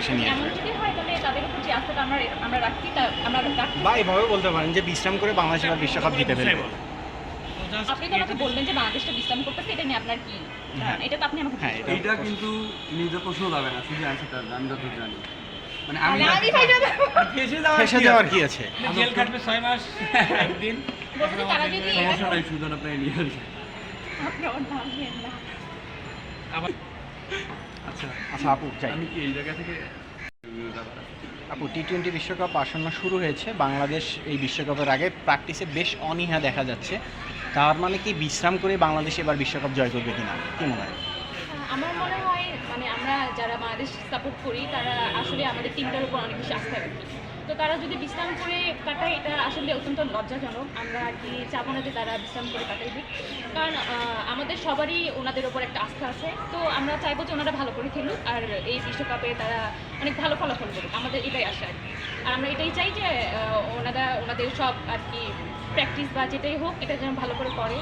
বাংলাদেশে নিয়ে এমন আসবে যদি হয় তাহলে তাদের উপর যে আস্থাটা আমরা আমরা আমরা রাখছি। বা এভাবে বলতে পারেন যে বিশ্রাম করে বাংলাদেশ এবার বিশ্বকাপ জিতে ফেলবে। আপনি তো আমাকে বলবেন যে বাংলাদেশটা বিশ্রাম করতেছে এটা নিয়ে আপনার কি? ধারণা? এটা তো আপনি আমাকে হ্যাঁ, এটা- কিন্তু নিজে প্রশ্ন যাবে না শুধু অ্যান্সারটা আমি যত জানি। মানে আমি পারবেন। আমি ফেসে যাওয়ার কি আছে? জেল কাটবে ছয় মাস একদিন। তারা যদি সমস্যা নাই সুজন নিয়ে আসবে। আপনি নাম না। আবার আচ্ছা আপু চাই আমি কি এই জায়গা থেকে আপু টি টোয়েন্টি বিশ্বকাপ আসন্ন শুরু হয়েছে। বাংলাদেশ এই বিশ্বকাপের আগে প্র্যাকটিসে বেশ অনীহা দেখা যাচ্ছে। তার মানে কি বিশ্রাম করে বাংলাদেশ এবার বিশ্বকাপ জয় করবে কিনা? কি মনে হয়? আমার মনে হয় মানে আমরা যারা বাংলাদেশ সাপোর্ট করি তারা আসলে আমাদের টিমটার উপর অনেক বেশি আস্থা রাখি। তো তারা যদি বিশ্রাম করে কাটায়, এটা আসলে অত্যন্ত লজ্জাজনক। আমরা আর কি চাবো না যে তারা বিশ্রাম করে কাটাই দিক। কারণ আমাদের সবারই ওনাদের ওপর একটা আস্থা আছে। তো আমরা চাইব যে ওনারা ভালো করে খেলুক আর এই বিশ্বকাপে তারা অনেক ভালো ফলাফল করুক। আমাদের এটাই আশা আর কি। আর আমরা এটাই চাই যে ওনারা, ওনাদের সব আর কি প্র্যাকটিস বা যেটাই হোক, এটা যেন ভালো করে করে।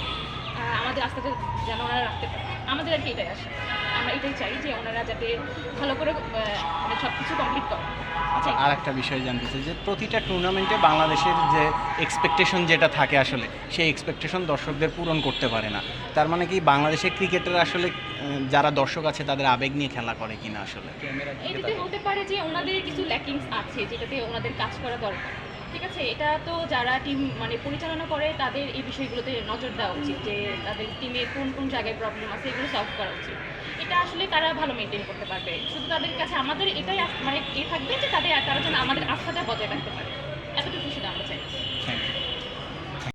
আমাদের আস্থাটা যেন ওনারা রাখতে পারে। আমাদের আর কি এটাই আসে। আমরা এটাই চাই যে ওনারা যাতে ভালো করে সব কিছু কমপ্লিট করে। আচ্ছা আর একটা বিষয় জানতে চাই যে প্রতিটা টুর্নামেন্টে বাংলাদেশের যে এক্সপেকটেশন যেটা থাকে আসলে সেই এক্সপেকটেশন দর্শকদের পূরণ করতে পারে না। তার মানে কি বাংলাদেশের ক্রিকেটার আসলে যারা দর্শক আছে তাদের আবেগ নিয়ে খেলা করে কিনা আসলে? এটাতে হতে পারে যে ওনাদের কিছু ল্যাকিংস আছে যেটাতে ওনাদের কাজ করা দরকার। ঠিক আছে, এটা তো যারা টিম মানে পরিচালনা করে, তাদের এই বিষয়গুলোতে নজর দেওয়া উচিত যে তাদের টিমে কোন কোন জায়গায় প্রবলেম আছে, এগুলো সলভ করা উচিত। এটা আসলে তারা ভালো মেনটেন করতে পারবে। শুধু তাদের কাছে আমাদের এটাই মানে এ থাকবে যে তাদের তারা যেন আমাদের আস্থাটা বজায় রাখতে পারে।